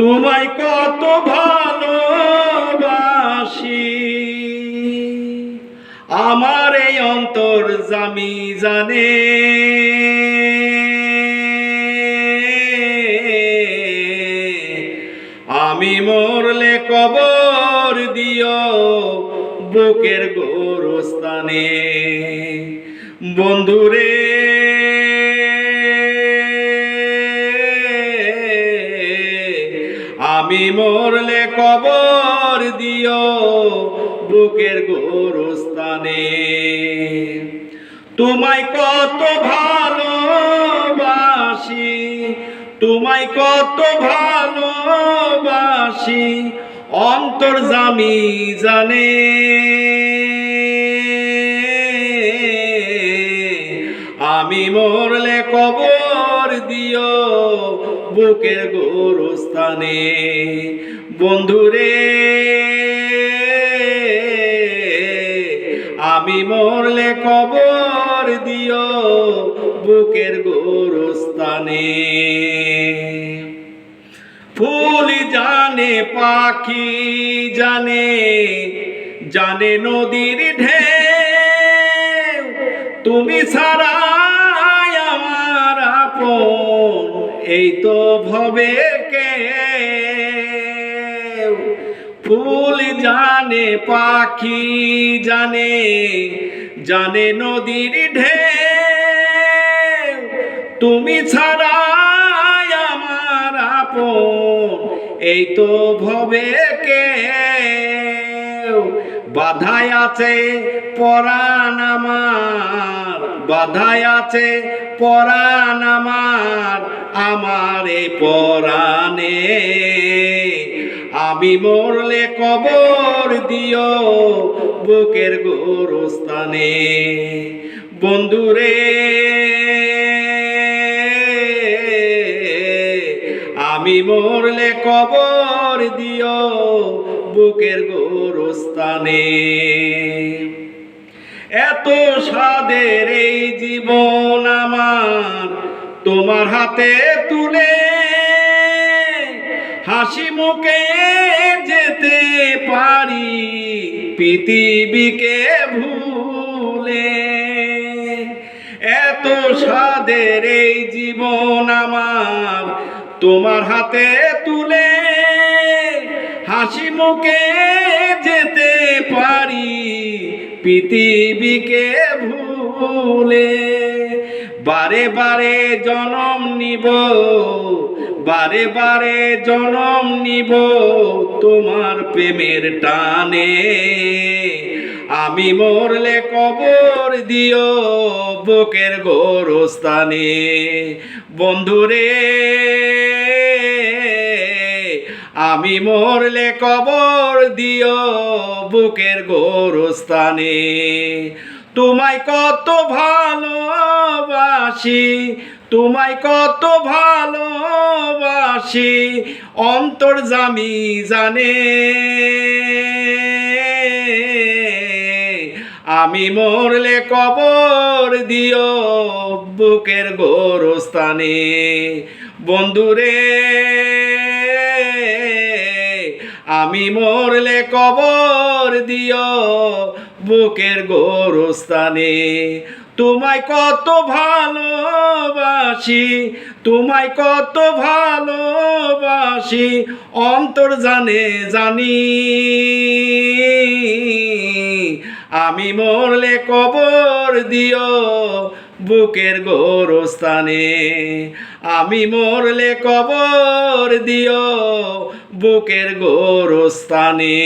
তোমায় কত ভালোবাসি। আমার এই অন্তর জামি জানে। আমি মরলে কবর দিও বুকের গোরস্থানে। বন্ধুরে আমি মরলে কবর দিও বুকের গোরস্থানে। তোমায় কত ভালোবাসি, তোমায় কত ভালোবাসি, অন্তর জামি জানে। আমি মরলে কবর দিও বুকের গোরস্থানে। বন্ধুরে, আমি মরলে কবর দিও বুকের গোরস্থানে। ফুল জানে, পাখি জানে জানে নদীর ঢেউ। তুমি ছাড়া এই তো ভবে কে ফুল জানে, পাখি জানে জানে নদীর ঢেউ। তুমি ছাড়া আমার এই তো ভবে কে বাধায় আছে পরাণ আমার বাধায় আছে, পরাণ আমার আমার এই পরাণে। আমি মরলে কবর দিও বুকের গোরস্থানে। বন্ধুরে, আমি মরলে কবর দিও বুকের গোরস্থানে। এত স্বাদের এই জীবন আমার তোমার হাতে তুলে হাসি মুখে যেতে পারি, পৃথিবীকে ভুলে। এত স্বাদের এই জীবন আমার তোমার হাতে তুলে হাসি মুখে পৃথিবীকে ভুলে। বারে বারে জনম নিব, বারে বারে জনম নিব তোমার প্রেমের টানে। আমি মরলে কবর দিও বুকের গোরস্থানে। বন্ধুরে আমি মরলে কবর দিও বুকের গোরস্থানে। তোমায় কত ভালোবাসি, তোমায় কত ভালোবাসি, অন্তর জামি জানে। আমি মরলে কবর দিও বুকের গোরস্থানে। বন্ধুরে আমি মরলে কবর দিও বুকের গোরস্থানে। তোমায় কত ভালোবাসি, তোমায় কত ভালোবাসি, অন্তর জানে জানি। আমি মরলে কবর দিও বুকের গোরস্থানে। আমি মরলে কবর দিও বুকের গোরস্থানে।